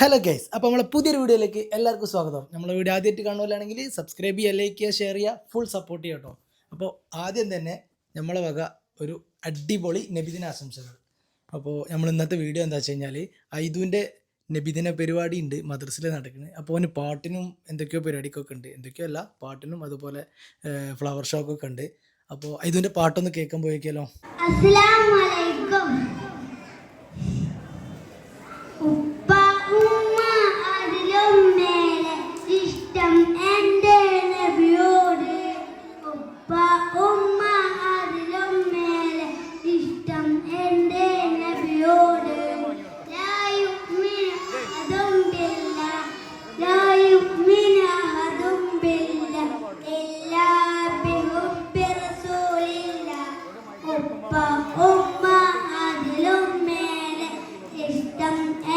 Hello guys അപ്പോൾ നമ്മളെ പുതിയൊരു വീഡിയോയിലേക്ക് എല്ലാവർക്കും സ്വാഗതം. നമ്മളെ വീഡിയോ ആദ്യമായിട്ട് കാണുകയാണെങ്കിൽ സബ്സ്ക്രൈബ് ചെയ്യുക ലൈക്ക് ചെയ്യുക ഷെയർ ചെയ്യുക ഫുൾ സപ്പോർട്ട് ചെയ്യുക കേട്ടോ. അപ്പോൾ ആദ്യം തന്നെ നമ്മളെ വക ഒരു അടിപൊളി നബിദിന ആശംസകൾ. അപ്പോൾ നമ്മൾ ഇന്നത്തെ വീഡിയോ എന്താ വെച്ച് കഴിഞ്ഞാൽ ഐദുവിന്റെ നബിദിന പരിപാടി ഉണ്ട് മദ്രസിൽ നടക്കുന്നത് അപ്പോൾ അവന് പാട്ടിനും എന്തൊക്കെയോ പരിപാടിക്കൊക്കെ ഉണ്ട്. എന്തൊക്കെയോ അല്ല പാട്ടിനും അതുപോലെ ഫ്ലവർ ഷോക്കൊക്കെ ഉണ്ട്. അപ്പോൾ ഐദുവിന്റെ പാട്ടൊന്ന് കേൾക്കാൻ പോയിക്കല്ലോ ഇഷ്ടം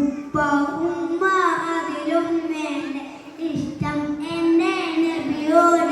ഉപ്പ ഉമ്മ അതിലും വേണ്ട. ഇഷ്ടം എന്നെ നബിയോട്